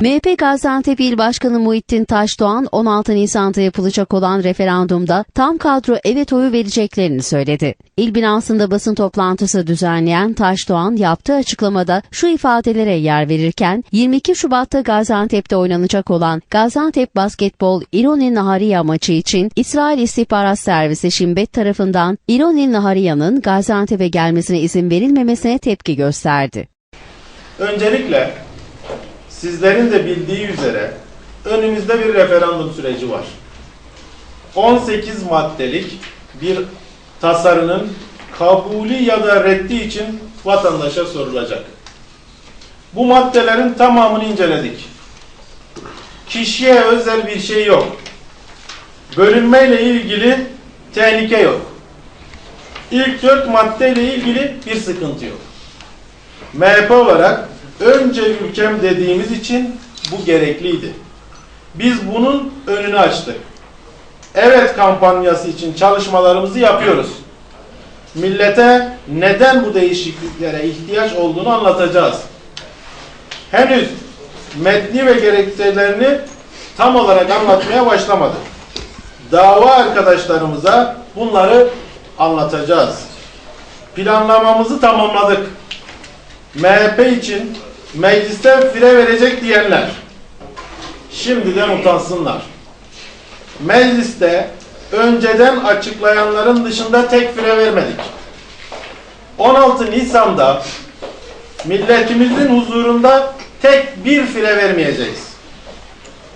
MHP Gaziantep İl Başkanı Muhittin Taşdoğan 16 Nisan'da yapılacak olan referandumda tam kadro evet oyu vereceklerini söyledi. İl binasında basın toplantısı düzenleyen Taşdoğan yaptığı açıklamada şu ifadelere yer verirken 22 Şubat'ta Gaziantep'te oynanacak olan Gaziantep Basketbol İronin Nahariya maçı için İsrail İstihbarat Servisi Şimbet tarafından İronin Nahariya'nın Gaziantep'e gelmesine izin verilmemesine tepki gösterdi. Öncelikle sizlerin de bildiği üzere önümüzde bir referandum süreci var. 18 maddelik bir tasarının kabulü ya da reddi için vatandaşa sorulacak. Bu maddelerin tamamını inceledik. Kişiye özel bir şey yok. Bölünmeyle ilgili tehlike yok. İlk dört maddeyle ilgili bir sıkıntı yok. MHP olarak önce ülkem dediğimiz için bu gerekliydi. Biz bunun önünü açtık. Evet kampanyası için çalışmalarımızı yapıyoruz. Millete neden bu değişikliklere ihtiyaç olduğunu anlatacağız. Henüz metni ve gerekçelerini tam olarak anlatmaya başlamadık. Dava arkadaşlarımıza bunları anlatacağız. Planlamamızı tamamladık. MHP için mecliste fire verecek diyenler şimdiden utansınlar. Mecliste önceden açıklayanların dışında tek fire vermedik. 16 Nisan'da milletimizin huzurunda tek bir fire vermeyeceğiz.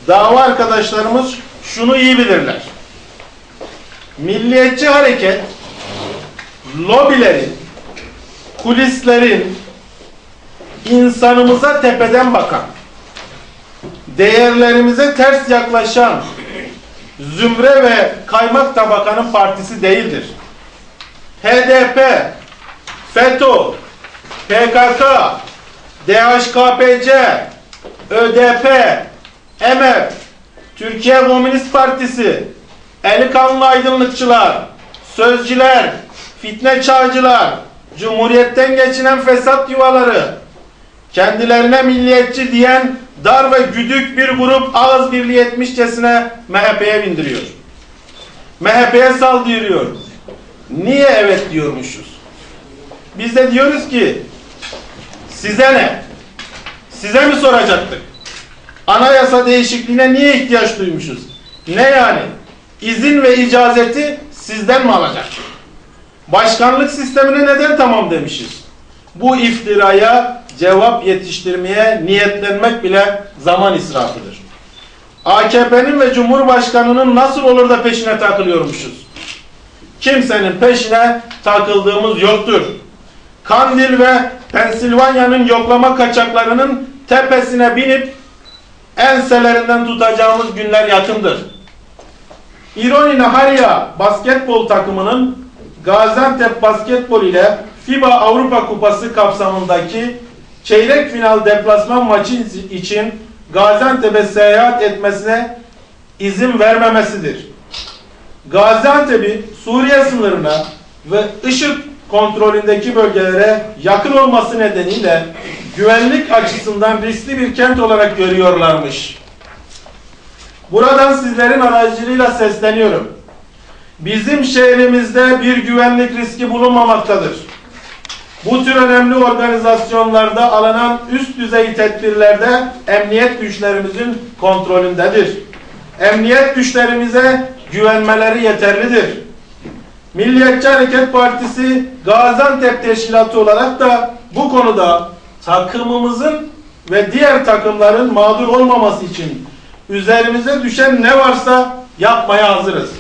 Dava arkadaşlarımız şunu iyi bilirler. Milliyetçi hareket lobilerin, kulislerin, insanımıza tepeden bakan, değerlerimize ters yaklaşan zümre ve kaymak tabakanın partisi değildir. HDP, FETÖ, PKK, DHKPC, ÖDP, MF, Türkiye Komünist Partisi, eli kanlı aydınlıkçılar, sözcüler, fitne çağcılar, Cumhuriyetten geçinen fesat yuvaları, kendilerine milliyetçi diyen dar ve güdük bir grup ağız birliği etmişçesine MHP'ye bindiriyor. MHP'ye saldırıyor. Niye evet diyormuşuz? Biz de diyoruz ki size ne? Size mi soracaktık? Anayasa değişikliğine niye ihtiyaç duymuşuz? Ne yani? İzin ve icazeti sizden mi alacak? Başkanlık sistemine neden tamam demişiz? Bu iftiraya cevap yetiştirmeye niyetlenmek bile zaman israfıdır. AKP'nin ve Cumhurbaşkanı'nın nasıl olur da peşine takılıyormuşuz? Kimsenin peşine takıldığımız yoktur. Kandil ve Pensilvanya'nın yoklama kaçaklarının tepesine binip enselerinden tutacağımız günler yakındır. İroni Naharya basketbol takımının Gaziantep basketbol ile FIBA Avrupa Kupası kapsamındaki çeyrek final deplasman maçı için Gaziantep'e seyahat etmesine izin vermemesidir. Gaziantep'i Suriye sınırına ve IŞİD kontrolündeki bölgelere yakın olması nedeniyle güvenlik açısından riskli bir kent olarak görüyorlarmış. Buradan sizlerin aracılığıyla sesleniyorum. Bizim şehrimizde bir güvenlik riski bulunmamaktadır. Bu tür önemli organizasyonlarda alınan üst düzey tedbirlerde emniyet güçlerimizin kontrolündedir. Emniyet güçlerimize güvenmeleri yeterlidir. Milliyetçi Hareket Partisi Gaziantep Teşkilatı olarak da bu konuda takımımızın ve diğer takımların mağdur olmaması için üzerimize düşen ne varsa yapmaya hazırız.